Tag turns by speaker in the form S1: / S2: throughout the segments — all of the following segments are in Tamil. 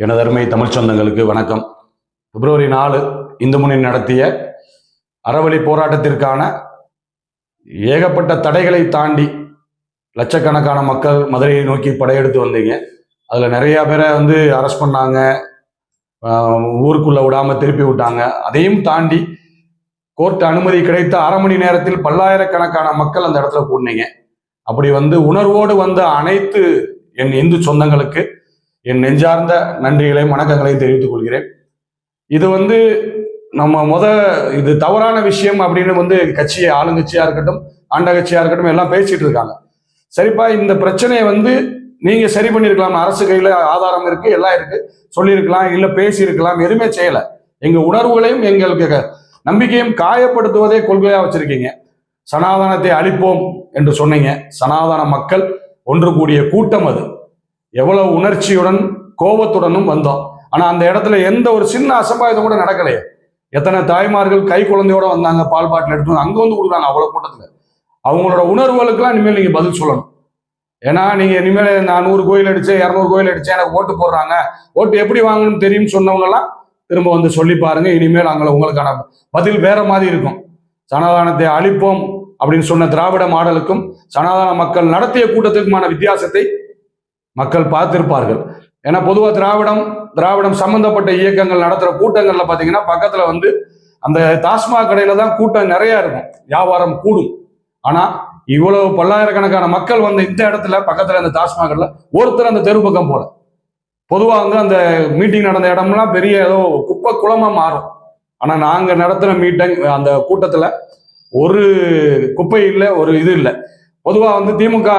S1: எனது அருமை தமிழ் சொந்தங்களுக்கு வணக்கம். பிப்ரவரி நாலு இந்து முன்னணி நடத்திய அறவழி போராட்டத்திற்கான ஏகப்பட்ட தடைகளை தாண்டி லட்சக்கணக்கான மக்கள் மதுரையை நோக்கி படையெடுத்து வந்தீங்க. அதில் நிறைய பேரை வந்து அரெஸ்ட் பண்ணாங்க. ஊருக்குள்ளே விடாமல் திருப்பி விட்டாங்க. அதையும் தாண்டி கோர்ட் அனுமதி கிடைத்த அரை மணி நேரத்தில் பல்லாயிரக்கணக்கான மக்கள் அந்த இடத்துல கூடினீங்க. அப்படி வந்து உணர்வோடு வந்த அனைத்து என் இந்து சொந்தங்களுக்கு என் நெஞ்சார்ந்த நன்றிகளையும் வணக்கங்களையும் தெரிவித்துக் கொள்கிறேன். இது வந்து நம்ம முத இது தவறான விஷயம் அப்படின்னு வந்து கட்சியை ஆளுங்கட்சியா இருக்கட்டும் ஆண்ட கட்சியா இருக்கட்டும் எல்லாம் பேசிட்டு இருக்காங்க. சரிப்பா இந்த பிரச்சனையை வந்து நீங்க சரி பண்ணிருக்கலாம் அரசு கையில ஆதாரம் இருக்கு எல்லாம் இருக்கு. சொல்லியிருக்கலாம் இல்ல பேசியிருக்கலாம் எதுவுமே செய்யல. எங்க உணர்வுகளையும் எங்களுக்கு நம்பிக்கையும் காயப்படுத்துவதே கொள்கையா வச்சிருக்கீங்க. சனாதனத்தை அழிப்போம் என்று சொன்னீங்க. சனாதன மக்கள் ஒன்று கூடிய கூட்டம் அது. எவ்வளவு உணர்ச்சியுடன் கோபத்துடனும் வந்தோம் ஆனா அந்த இடத்துல எந்த ஒரு சின்ன அசம்பாவிதம் கூட நடக்கலையே. எத்தனை தாய்மார்கள் கை குழந்தையோட வந்தாங்க பால் பாட்டில் எடுத்து வந்து அங்க வந்து கொடுக்குறாங்க அவ்வளவு கூட்டத்துல. அவங்களோட உணர்வுகளுக்கெல்லாம் இனிமேல் நீங்க பதில் சொல்லணும். ஏன்னா நீங்க இனிமேல் நான் நூறு கோயில் அடிச்சேன் இரநூறு கோயில் அடிச்சேன் எனக்கு ஓட்டு போடுறாங்க. ஓட்டு எப்படி வாங்கணும்னு தெரியும் சொன்னவங்க எல்லாம் திரும்ப வந்து சொல்லி பாருங்க இனிமேல் அங்கே உங்களுக்கான பதில் வேற மாதிரி இருக்கும். சனாதானத்தை அழிப்போம் அப்படின்னு சொன்ன திராவிட மாடலுக்கும் சனாதன மக்கள் நடத்திய கூட்டத்துக்குமான வித்தியாசத்தை மக்கள் பார்த்திருப்பார்கள். ஏன்னா பொதுவாக திராவிடம் திராவிடம் சம்பந்தப்பட்ட இயக்கங்கள் நடத்துகிற கூட்டங்களில் பார்த்தீங்கன்னா பக்கத்தில் வந்து அந்த டாஸ்மாக் கடையில் தான் கூட்டம் நிறையா இருக்கும். வியாபாரம் கூடும். ஆனால் இவ்வளவு பல்லாயிரக்கணக்கான மக்கள் வந்து இந்த இடத்துல பக்கத்தில் அந்த டாஸ்மாக் கடையில் ஒருத்தர் அந்த தெரு பக்கம் போல. பொதுவாக வந்து அந்த மீட்டிங் நடந்த இடம்லாம் பெரிய ஏதோ குப்பை குளமாக மாறும். ஆனால் நாங்கள் நடத்துகிற மீட்டிங் அந்த கூட்டத்தில் ஒரு குப்பை இல்லை ஒரு இது இல்லை. பொதுவாக வந்து திமுக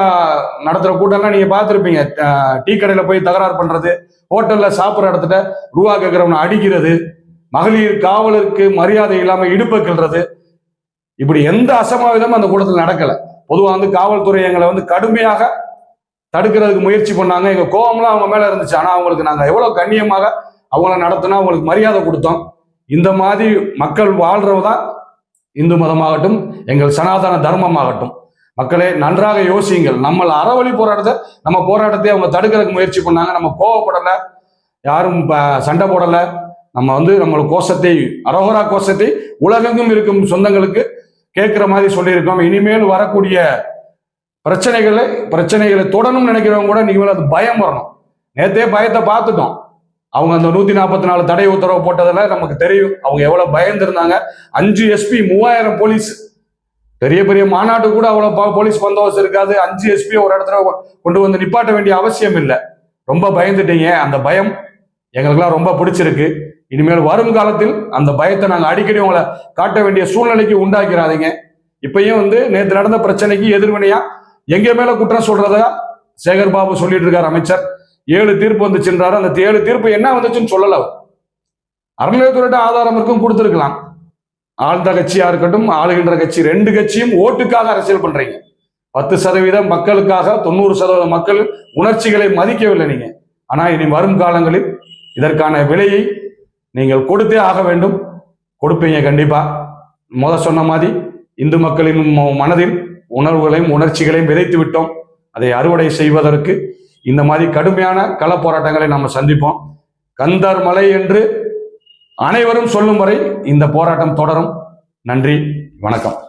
S1: நடத்துகிற கூட்டம்லாம் நீங்கள் பார்த்துருப்பீங்க. டீ கடையில் போய் தகராறு பண்ணுறது ஹோட்டலில் சாப்பிட்ற இடத்துல ரூபா கேட்குறவனை அடிக்கிறது மகளிர் காவலருக்கு மரியாதை இல்லாமல் இடுப்பை கிள்றது. இப்படி எந்த அசம்பாவிதமும் அந்த கூட்டத்தில் நடக்கலை. பொதுவாக வந்து காவல்துறை எங்களை வந்து கடுமையாக தடுக்கிறதுக்கு முயற்சி பண்ணாங்க. எங்கள் கோபம்லாம் அவங்க மேலே இருந்துச்சு. ஆனால் அவங்களுக்கு நாங்கள் எவ்வளோ கண்ணியமாக அவங்கள நடத்தினா அவங்களுக்கு மரியாதை கொடுத்தோம். இந்த மாதிரி மக்கள் வாழ்றவதான் இந்து மதமாகட்டும் எங்கள் சனாதன தர்மமாகட்டும். மக்களே நன்றாக யோசியுங்கள். நம்ம அறவழி போராட்டத்தை நம்ம போராட்டத்தை அவங்க தடுக்கிறதுக்கு முயற்சி பண்ணாங்க. நம்ம கோவப்படலை யாரும் ப- சண்டை போடலை. நம்ம வந்து நம்மளோட கோஷத்தை அரோகரா கோஷத்தை உலகெங்கும் இருக்கும் சொந்தங்களுக்கு கேட்குற மாதிரி சொல்லியிருக்கோம். இனிமேல் வரக்கூடிய பிரச்சனைகளை பிரச்சனைகளை தொடணும்னு நினைக்கிறவங்க கூட நீங்கள் அது பயம் வரணும். நேற்றே பயத்தை பார்த்துட்டோம். அவங்க அந்த நூத்தி நாற்பத்தி நாலு தடை உத்தரவு போட்டதெல்லாம் நமக்கு தெரியும். அவங்க எவ்வளவு பயந்துருந்தாங்க. அஞ்சு எஸ்பி மூவாயிரம் போலீஸ் பெரிய பெரிய மாநாட்டு கூட அவ்வளவு போலீஸ் பந்தோபஸ்து இருக்காது. அஞ்சு எஸ்பியை ஒரு இடத்துல கொண்டு வந்து நிப்பாட்ட வேண்டிய அவசியம் இல்லை. ரொம்ப பயந்துட்டீங்க. அந்த பயம் எங்களுக்கெல்லாம் ரொம்ப பிடிச்சிருக்கு. இனிமேல் வரும் காலத்தில் அந்த பயத்தை நாங்கள் அடிக்கடி உங்களை காட்ட வேண்டிய சூழ்நிலைக்கு உண்டாக்கிறாதீங்க. இப்பயும் வந்து நேற்று நடந்த பிரச்சனைக்கு எதிர்வினையா எங்க மேல குற்றம் சொல்றதா சேகர் பாபு சொல்லிட்டு இருக்காரு அமைச்சர். ஏழு தீர்ப்பு வந்துச்சுன்றாரு. அந்த ஏழு தீர்ப்பு என்ன வந்துச்சுன்னு சொல்லல அவர். அறநிலையத்துறையிட்ட ஆதாரம் இருக்கும் கொடுத்துருக்கலாம். ஆழ்ந்த கட்சியா இருக்கட்டும் ஆளுகின்ற கட்சி ரெண்டு கட்சியும் ஓட்டுக்காக அரசியல் பண்றீங்க. பத்து சதவீதம் மக்களுக்காக தொண்ணூறு சதவீத மக்கள் உணர்ச்சிகளை மதிக்கவில்லை நீங்க. ஆனா இனி வரும் காலங்களில் இதற்கான விலையை நீங்கள் கொடுத்தே ஆக வேண்டும். கொடுப்பீங்க கண்டிப்பா. முத சொன்ன மாதிரி இந்து மக்களின் மனதில் உணர்வுகளையும் உணர்ச்சிகளையும் விதைத்து விட்டோம். அதை அறுவடை செய்வதற்கு இந்த மாதிரி கடுமையான கள போராட்டங்களை நம்ம சந்திப்போம். கந்தர் மலை என்று அனைவரும் சொல்லும் வரை இந்த போராட்டம் தொடரும். நன்றி வணக்கம்.